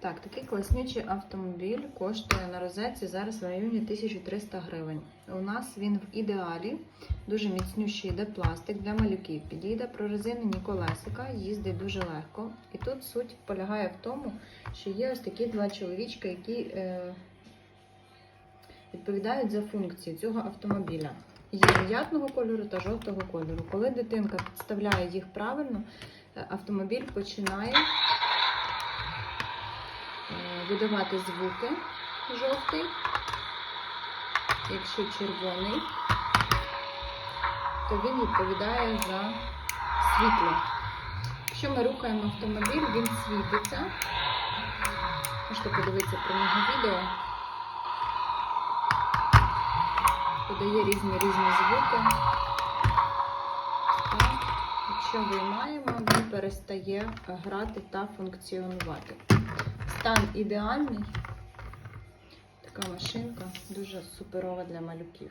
Так, такий класнючий автомобіль коштує на розетці зараз в районі 1300 гривень. У нас він в ідеалі, дуже міцнющий йде пластик для малюків. Підійде прорезинені колесика, їздить дуже легко. І тут суть полягає в тому, що є ось такі два чоловічки, які е, відповідають за функції цього автомобіля. Є м'ятного кольору та жовтого кольору. Коли дитинка підставляє їх правильно, е, автомобіль починає видавати звуки жовтий, якщо червоний, то він відповідає за світло. Якщо ми рухаємо автомобіль, він світиться. Можете подивитися про нього відео. Подає різні різні звуки. Так. Якщо виймаємо, він перестає грати та функціонувати. Стан ідеальний. Така машинка дуже суперова для малюків.